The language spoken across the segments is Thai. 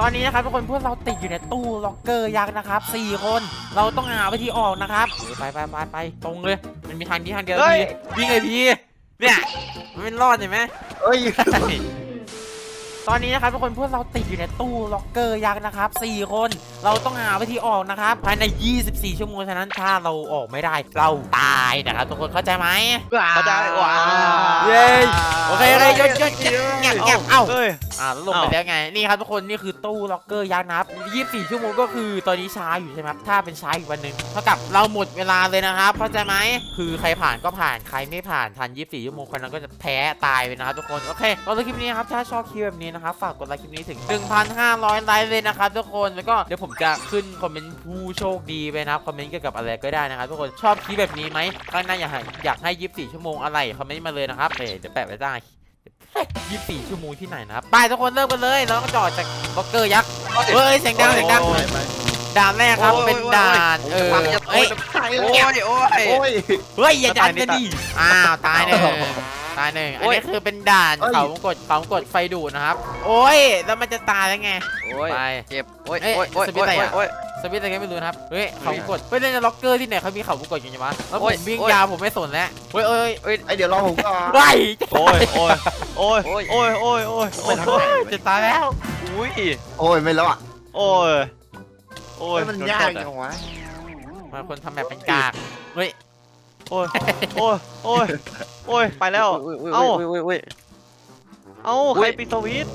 ตอนนี้นะครับทุกคนพวกเราติดอยู่ในตู้ล็อกเกอร์ยักษ์นะครับสี่คนเราต้องหาวิธีออกนะครับเออไปไปไปไปตรงเลย มันมีทางนี้ทางเดียวเฮ้ย พี่วิ่งไงพี่เนี่ยมันไม่รอดเห็นไหม เอ้ย ตอนนี้นะครับทุกคนพวกเราติดอยู่ในตู้ล็อกเกอร์ยักษ์นะครับสี่คนเราต้องหาวิธีออกนะครับภายใน 24 ชั่วโมงฉะนั้นถ้าเราออกไม่ได้เราตายนะครับทุกคนเข้าใจไหม เข้าใจว้าเย้ โอเคเลยยศยศเงียบเงียบเอ้าเฮ้ย อ่าแล้วลงไปเอ้าแล้วไง นี่ครับทุกคนนี่คือตู้ล็อกเกอร์ยักษ์นะครับ24 ชั่วโมงก็คือตอนนี้ช้าอยู่ใช่ไหมครับถ้าเป็นช้าอีกวันหนึ่งเท่ากับเราหมดเวลาเลยนะครับเข้าใจไหมคือใครผ่านก็ผ่านใครไม่ผ่านทัน 24 ชั่วโมงคนนั้นก็จะแพ้ตายไปนะครับทุกคนโอเคก็คลิปนี้ครับถ้าชอบคลิปแบบนี้นะครับฝากกดไลค์คลิปนี้ถึง 1,500 ไลค์เลยนะครับทุกคนแล้วก็เดี๋ยวผมจะขึ้นคอมเมนต์ผู้โชคดีไปนะครับคอมเมนต์เกี่ยวกับอะไรก็ได้นะครับทุกคนชอบคลิปแบบนี้ไหมข้างหน้าอยากให้อยากให้ 24 ชั่วโมงอะไรคอมเมนต์มาเลยนะครับเดี๋ยวแปะไว้ใต้ 24 ชั่วโมงที่ไหนนะครับไปทุกคนเริ่มกันเลยแล้วก็จอดจากบล็อกเกอร์ยักษ์เฮ้ยเสียงดังเสียงดังไปไปด่านแรกครับเป็นด่านเออเฮ้ยโอ้ยโอ้ยโอ้ยเฮ้ยอย่าดันกันดิอ้าวตายหนึ่งโอ้โหตายหนึ่งอันโอ้ยนี้คือเป็นด่านเอ้ยเขาวงกดเขาวงกดไฟดูดนะครับ โอ้ยแล้วมันจะตายแล้วไงโอ้ยไปเจ็บโอ้ยเอ้ยโอ้ยโอ้ยสวิตช์อะไรอะโอ้ย สวิตช์อะไรก็ไม่รู้นะครับ เฮ้ยเขาวงกดเฮ้ยในล็อกเกอร์ที่ไหนเขามีเขาวงกดกันยังวะแล้วผโอ้ยมวิ่งโอ้ยยาวผมไม่สนแล้วเฮ้ยเอ้ยโอ้ยไอเดี๋ยวรอผมก่อนไว้โอ้ยโอ้ยโอ้ยโอ้ยโอ้ยโอ้ยโอ้ยไปทางไหนจะตายแล้วอุ้ยโอ้ยไม่แล้วอะโอ้ยโอ้ยเฮ้ยมันยากจังวะมันคนทำแบบเป็นกากเฮ้ยโอ้ยโอ้ยโอ้ยโอ้ยไปแล้วเอ้าเอ้าใครปิดสวิตช์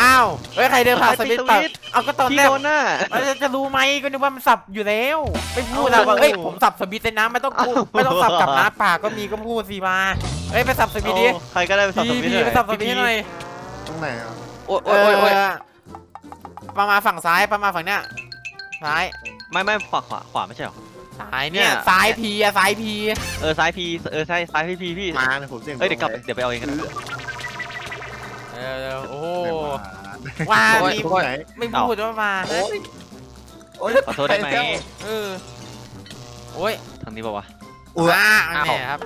อ้าวเฮ้ยใครเดินผ่านสใครปิวิดตช์เปล่าสวิตช์ เอาก็ตอนพี่แรกโดนน่ะมันจะรู้ไหมก็นึกว่ามันสับอยู่แล้วไม่พูดเอาอะว่าเอ้ยเอาผมสับสวิตช์เลยนะไม่ต้องพูดไม่ต้องสับกลับนะปากก็มีก็พูดสิมาเอ้ยไปสับสวิตช์ดิโอ้ใครก็ได้ไปสับสพี่วิตช์พี่หน่อยไปสับสวิตช์ให้หน่อยตรงไหนอะโอ้ยโอ้ยโอ้ยโอ้ยเออประมาณฝั่งซ้ายประมาณฝั่งเนี้ยซ้ายไม่ไม่ขวาขวาขวาไม่ใช่หรอ ซ้ายเนี่ยเนี่ย ซ้ายพีอะซ้ายพี เออซ้ายพีเออซ้ายซ้ายพี่พีพี่มาเนี่ยผมเสี่ยงเอ้ยเดี๋ยวกลับเดี๋ยวไปเอาเองกัน เออโอ้โหไม่ว่ามามีตรงไหนไม่พูดว่ามาโอ้ย โอ้ยขอโทษได้ไหมปแล้วเออโอ้ยทางนี้ป่าวะอุ้ยว้าอันเนี้ยครับ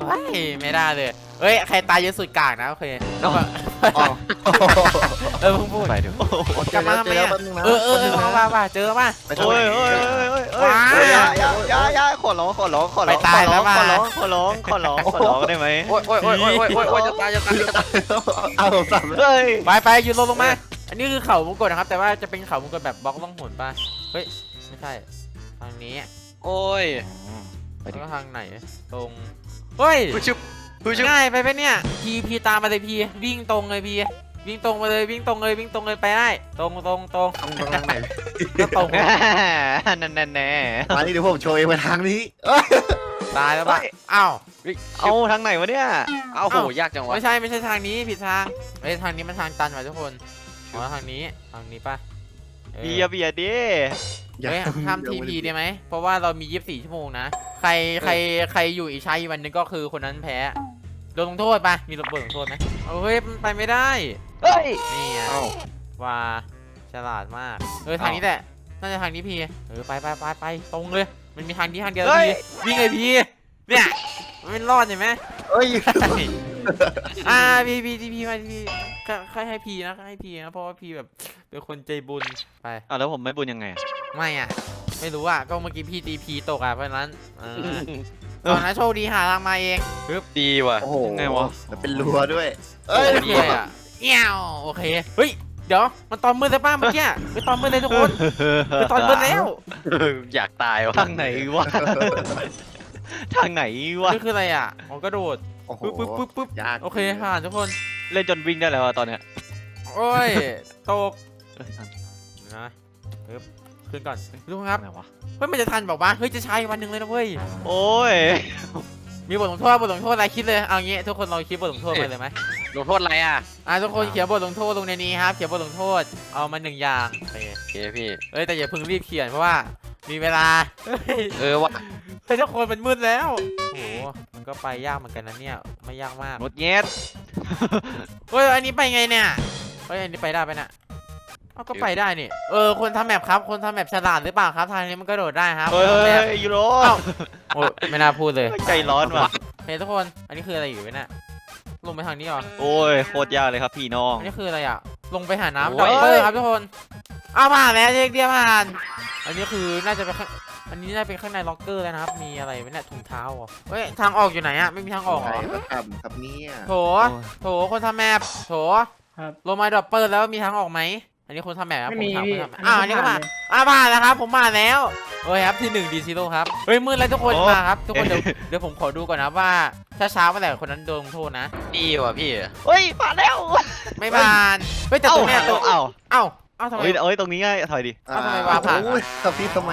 เฮ้ยไม่ได้เลยเฮ้ยใครตายเยอะสุดกากนะโอเคแล้วก็อ๋อเออเพิ่งพูดไปเดี๋ยวกลับมาทำไมอะเจแล้วแป๊บนึงนะเออเออเออมาว่าว่าเจอป่ะ ไปทางโอ้ไหนยโอ้ยโอ้ยโอ้ยโอ้ยว้าโอ้ย อย่าอย่าอย่า อย่าขอร้องขอร้องขอร้องไปตายแล้วขอร้องมาขอร้องขอร้องขอร้องได้ไหมโอ้ยโอ้ยโอ้ยโอ้ยโอ้ยโอ้ยจะตายจะตายจะตายเอาผมสับเลยเฮ้ยไปไปยืนลงลงมา อันนี้คือเขาวงกตนะครับ แต่ว่าจะเป็นเขาวงกตแบบบล็อกล่องหนป่ะ เฮ้ย ไม่ใช่ ทางนี้โอ้ยแล้วก็ทางไหน ตรง เฮ้ย ผู้ชุบผู้ชุบง่ายไปปะเนี่ย พีพีตามมาเลยพีวิ่งตรงเลยพี วิ่งตรงมาเลยวิ่งตรงเลยวิ่งตรงเลยไปได้ตรงตรงตรงตรงตรงไหนก็ตรงนั่นแน่แน่มานี่เดี๋ยวผมโชว์เองไปทางนี้เอ้ยตายแล้วป่ะอ้าวเอาทางไหนวะเนี่ยเอาโหยากจังวะไม่ใช่ไม่ใช่ทางนี้ผิดทางเฮ้ยทางนี้มันทางตันว่ะทุกคนอ๋อทางนี้ทางนี้ป่ะออเบียร์เบียร์ดิเฮ้ยห้ามทีพีได้ไหมเพราะว่าเรามี24ชั่วโมงนะใครใครใครอยู่อีกใช้อีกวันหนึงก็คือคนนั้นแพ้โดนลงโทษปะมีบทลงโทษไหมเอาเฮ้ยมันไปไม่ได้ เฮ้ย นี่ไงเอ้า ว่าฉลาดมาก เออทางนี้แหละ น่าจะทางนี้พี่เออไปไปไปไปตรงเลย มันมีทางนี้ทางเดียวเฮ้ย พี่วิ่งเลยพี่เนี่ยมันไม่รอดเห็นไหม เอ้ย อ่าพี่พี่ที่พี่มาที่พี่ค่อยให้พี่นะให้พี่นะเพราะว่าพี่แบบเป็นคนใจบุญไปอะแล้วผมไม่บุญยังไงอะไม่อะ ไม่รู้อะก็เมื่อกี้พี่ตีพีตกอะเพราะฉะนั้นเออตอนนั้นโชคดีหาทางมาเองปึ๊บดีว่ะโอ้โหยังไงวะแล้วเป็นรัวด้วย เอ้เอ้ยยเหี้ยอะ เอี้ยวโอเค เฮ้ย เดี๋ยว มันตอนมืดใช่ป้ะเมื่อกี้เป็นตอนมืดเลยทุกคนเป็นตอนมืดแล้วอยากตายวะทางไหนวะ ทางไหนวะ นี่คืออะไรอะอ๋อกระโดด โอ้โหปึ๊บปึ๊บปึ๊บปึ๊บยากโอเคผ่านทุกคน เล่นจนวิ่งได้แล้วอะตอนเนี้ยโอ้ย ตกนะปึ๊บขึ้นก่อนทุกคนครับทางไหนวะเฮ้ยมันจะทันบอกว่าเฮ้ยจะใช้วันหนึ่งเลยนะเว้ย โอ้ย มีบทลงโทษบทลงโทษอะไรคิดเลย เอางี้ทุกคนลองคิดบทลงโทษไปเลยไหม ลงโทษอะไรอะ อะทุกคนเขียนบทลงโทษลงในนี้ครับ เขียนบทลงโทษเอามาหนึ่งอย่างโอเคโอเคพี่ เอ้ยแต่อย่าเพิ่งรีบเขียนเพราะว่า มีเวลาเฮ้ยเออวะเฮ้ยทุกคนมันมืดแล้วโอ้โหมันก็ไปยากเหมือนกันนะเนี่ยไม่ยากมากหมดเงี้ยเฮ้ยอันนี้ไปไงเนี่ยเฮ้ยอันนี้ไปได้ไปน่ะเอาก็ไปได้นี่เออคนทำแมปครับคนทำแมปฉลาดหรือเปล่าครับทางนี้มันก็โดดได้ครับเฮ้ยทำแมเฮ้ปยยูโรเอ้าโอ้ยไม่น่าพูดเลยใจร้อนว่ะ เฮ้ยทุกคนอันนี้คืออะไรอยู่วะเนี่ย ลงไปทางนี้เหรอโอ้ยโคตรยากเลยครับพี่น้อง อันนี้คืออะไรอะ ลงไปหาน้ำโอ้ดอยปเปอร์ครับทุกคนอ้าวผ่านแล้วเด็กเดียวผ่าน อันนี้คือน่าจะเป็นข้างอันนี้น่าจะเป็นข้างในล็อกเกอร์แล้วนะครับ มีอะไรไหมเนี่ยถุงเท้าเหรอเฮ้ยทางออกอยู่ไหนอะไม่มีทางออกเหรใครอก็ทำครับเนี่ยโถโถคนทำแมปโถครับลงมาดรอปเปอร์แล้วมีทางออกไหมอันนี้คนทำแมปครับไม่ผมมีถามพี่คนทำแมปอ้าวอันนี้ก็ผ่มาเลยอ่าผ่านแล้วครับผมมาแล้ว โอ้ยครับที่หนึ่งดีซิโร่ครับเฮ้ยมืดแล้วทุกคนโอ้ มาครับทุกคนเดี๋ยวเดี๋ยวผมขอดูก่อนนะว่าถ้าช้าเมื่อไหร่คนนั้นโดนลงโทษนะ ดีว่ะพี่เฮ้ยผ่านแล้ว ไม่ผ่านเฮ้ยแต่เอ้าตรงเนี้ยตรงเอ้าเอ้าเอ้าทำไมเฮ้ยเอ้ยตรงนี้ง่ายถอยดิเอ้าทำไมวาผ่าน โอ้ยกับพี่ทำไม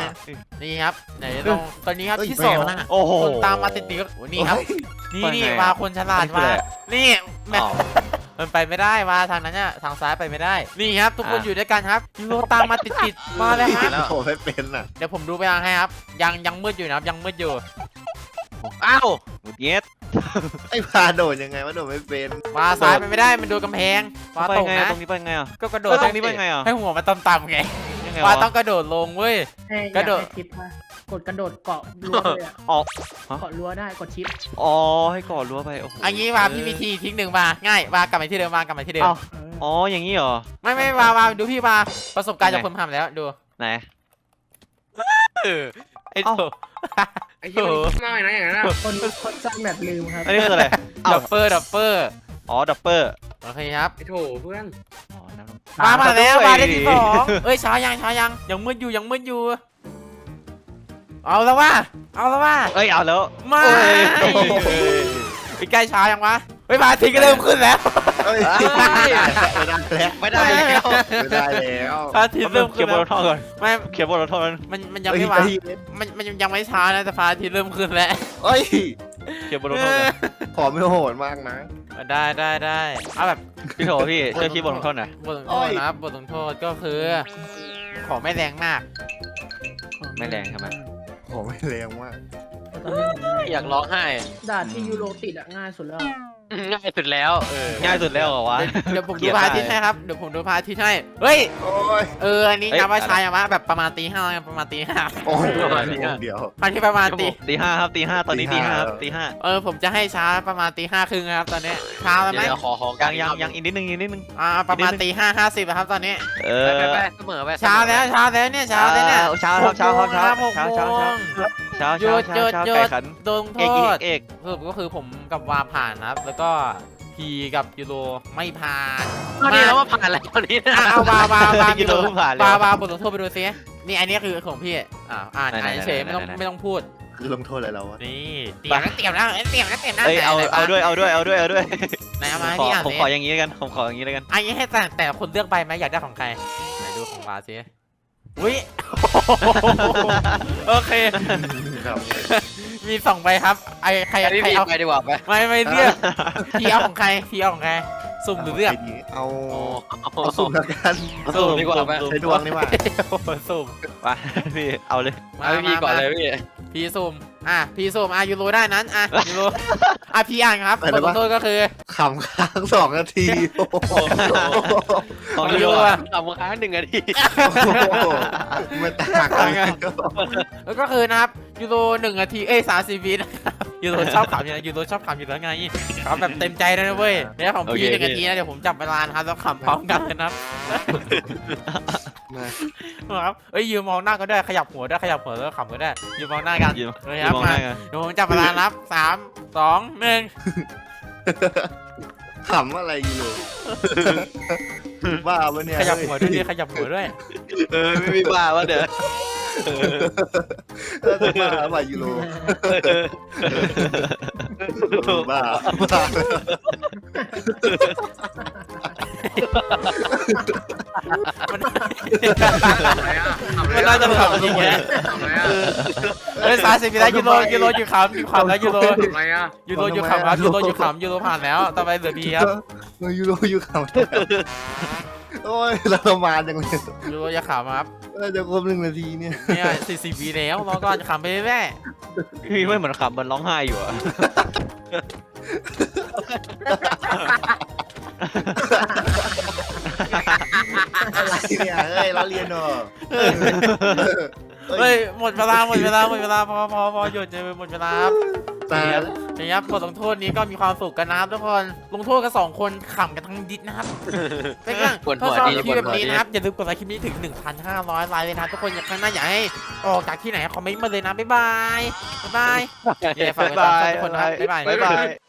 นี่ครับไหนลองตอนนี้ครับเอ้ยที่สองแมวน่ะโอ้โหคนตามมาติดๆก็โอ้นี่ครับ นี่ไปนี่ไงอะมาคนฉลาดนี่คือมาอะไรนี่แมอ้าว มันไปไม่ได้มาทางนั้นเนี่ยทางซ้ายไปไม่ได้ นี่ครับ ทุกคนอะ อยู่ด้วยกันครับยูโรตามมาติดๆมาเลยครับแล้ว โอ้ไม่เป็นอะเดี๋ยวผมดูไปทางให้ครับ ยังยังมืดอยู่นะครับยังมืดอยู่อ้าวหมุดเงี้ยไอ้พาโดดยังไงวะโดดไม่เป็นมาซ้ายไปไม่ได้มันโดนกำแพงมาไปตกไงนะตรงนี้ไปไงอะก็กระโดเอดอตรงนี้ไปไงอะให้หัวมันต่ำๆไงยังไงว่าวะต้องกระโดดลงเว้ยให้กระโดดอยาให้ทิปมา กดกระโดดเกาะรั้วเลยอะออกเกาะรั้วได้กดชิปอ๋อให้ก่อรั้วไปโอ้โหอันนี้มาพี่มีทีทิ้งหนึ่งมาง่ายมากลับไปที่เดิมมากลับไปที่เดิม เอ้าเอออ๋ออย่างนี้เหรอ ไม่ไม่มามาดูพี่มาประสบการณ์ยังจากไงคนทำแล้วดูไหน เออไอ้เอ้าโถ ไอ้เหี้ยมันมากเลยนะอย่างนั้นอะคนคนสร้างแบบลืมครับอันนี้คืออะไร เอ้า ดับเปอร์ดับเปอร์อ๋อดับเปอร์โอเคครับ ไอ้โถเพื่อน อ๋อน้ำ มามาแล้วด้วยมาได้ที่สองเอ้ยช้ายังช้ายังยังมืดอยู่ยังมืดอยู่ เอาแล้วว่า เอาแล้วว่าเอ้ยเอาแล้วไม่โอ้ยไอ้ใกล้ช้ายังวะเฮ้ยพระอาทิตย์ก็เริ่มขึ้นแล้วเอ้ยอ้าวไม่ได้แล้วไม่ได้แล้ว ไม่ได้แล้วพระอาทิตย์เริ่มเขีขึ้ยนนบแล้นวรถท่อก่อนไม่เขียนบนรถท่อก่อนมันมันยังเอ้ไม่มาอ้มันมันยังไม่ช้านะแต่พระอาทิตย์เริ่มขึ้นแล้วเอ้ยเขียนบนรถท่อก่อนขอไม่โหดมากนะ ได้ได้ได้เอาแบบพี่โถพี่ช่วยคิดบนรถท่อหน่อยบทลงโทษนะครับบทลงโทษก็คือ ขอไม่แรงมาก ไม่แรงใช่ไหม ขอไม่แรงมากตอนนี้ผมอยากร้องไห้ ด่านที่ยูโรติดอะง่ายสุดแล้ว ง่ายสุดแล้วเออง่ายสุดแล้วเหรอวะ เดี๋ยวผมเกลีดูยดพระอาทิตย์ได้ให้ครับ เดี๋ยวผมดูพระอาทิตย์ให้ เฮ้ย โอ้ยเออ อันนี้เอ้ยนับว่าอะไรช้าอย่างวะแบบประมาณตีห้าประมาณตีห้าโอ้ยเดี๋ยวอันที่ประมาณตี ตีห้าครับตีห้าตอนนี้ตีตีห้าห้า ครับตีห้าเออ ผมจะให้ช้าประมาณตีห้าครึ่งครับตอนนี้เช้าแล้วไหมเดี๋ยวขอขอยังยังยังอีกนิดนึงอีกนิดนึงอ่าประมาณนิดนึงตีห้าห้าสิบครับตอนนี้ เอไปอไปไปเสมอไปเช้าแล้วเช้าแล้วเนี่ยเช้าแล้วเนี่ยเช้าครับเช้าครับเช้าหกโมงเช้าครับเช้าหกโมง เช้าหเช้ายุดเช้าหยุด เช้าหยุดไก่ขันโดนโทเอกอีกษเอก สรุปก็คือผม กับวาผ่านนะครับ แล้วก็พีกับยูโรไม่ผ่านตอนนี้เราว่าผ่านแล้วตอนนี้นะอะเอาวาวาวายูโรเพิ่งผ่านเลยวาวาบทลงโทษไปดูซินี่อันนี้คือของพี่อ่าอ่านไหนๆอ่านเฉยๆไหนๆ ไม่ต้องไหนๆไม่ต้องพูดคือลงโทษอะไรเราวะนี่เตรียมนะเตรียมนะเอ้ยเตรียมนะเตรียมนะเอ้ยเอาไหนๆเอาด้วยเอาด้วยเอาด้วยเอาด้วยไหนเอาผมมาให้ขอพี่อ่านผมสิขออย่างนี้แล้วกันผมขออย่างนี้แล้วกันอันนี้ให้แต่แต่ละคนเลือกใบไหมอยากได้ของใครไหนดูของวาสิอุ้ยโอเค ครับ มีสองใบครับ ไอใครอันนี้ใครพี่เอา ไปดีกว่าไปไม่ไม่เลือกพี่เอาของใครพี่เอาของใคร สุ่มหรือเลือก เอาโอ้เอาสุ่มแล้วกันสุ่มดีกว่าไปสุ่มใช้ดวงนี่ว่าโอ้โหสุ่มไปพี่เอาเลยเอาพี่ก่อนเลยพี่พี่สุ่มอะพี่สุ่มอะยูโรได้นั้นอะยูโรอะพี่อ่านครับอะไรบทลวะงโทษก็คือ ขำค้างสองนาทีโอ้โหของยูยูโรโรอะทำค้างหนึ่งนาทีไม่ต่างกัน แล้วก็คือนะครับ ยูโรหนึ่งนาที เอ้ยสามสิบวินะครับยูโรชอบขำอยู่แล้วยูโรชอบขำอยู่แล้วไงขำแบบเต็มใจเลยนะเว้ยเดี๋ยวของพี่หนึ่งนาทีนะเดี๋ยวผมจับเวลานะครับแล้วขำพร้อมกันเลยนะครับครับเอ้ยยืนมองหน้าก็ได้ขยับหัวได้ขยับหัวแล้วขำก็ได้ยืนมองหน้ากันยืมเลยยืครับมองหมาน้ากันเดี๋ยวผมจับเวลานับสามสองหนึ่งขำอะไรอยู่เลยบ้าปะเนี่ยขยับหัวด้วยดิขยับหัวด้วยเออไม่มีบ้าวะเดี๋ย วเออบ้าบ้ายูโรบ้าบ้ามันน่าจะขำจริงแฮะทำอะไรอะเฮ้ยสาสิบวิแล้ยูโรยูโรอยู่ขำอยู่ขำแล้วยูโรอะไรอะยูโรอยู่ขำครับยูโรอยู่ขำยูโรผ่านแล้วต่อไปเหลือพีครับ ยูโรยูขำ โอ้ยเราประมาณจังเลยยูโรอย่าขำครับเออจะครบหนึ่งนาทีเนี่ยเนี่ยสี่สิบวิแล้วรอก่อนขำไปเรื่อยพี่ไม่เหมือนขำมันร้องไห้อยู่อะอะไรเนี่ยเฮ้ยเราเรียนเนอะๆเฮ้ยหมดเวลาหมดเวลาหมดเวลาพอพอพอหยุดเลยหมดเวลาครับ แต่นี่ครับบทลงโทษนี้ก็มีความสุขกันนะครับทุกคน ลงโทษกันสองคนขำกันทั้งดิสนะครับเป็นไงปวดหัถ้าวชอบดีคลิปปวดแบบหัวนี้ดีนะครับอย่าลืมกดไลค์คลิปนี้ถึง 1,500 ไลค์เลยนะครับทุกคนอยากข้างหน้าอยากให้ออกจากที่ไหนคอมเมนต์มาเลยนะบ๊ายบายบ๊ายบายเย้ฝากบ๊ายติดตามบายช่องทุกคนนะครับบ๊ายบาย บ๊ายบาย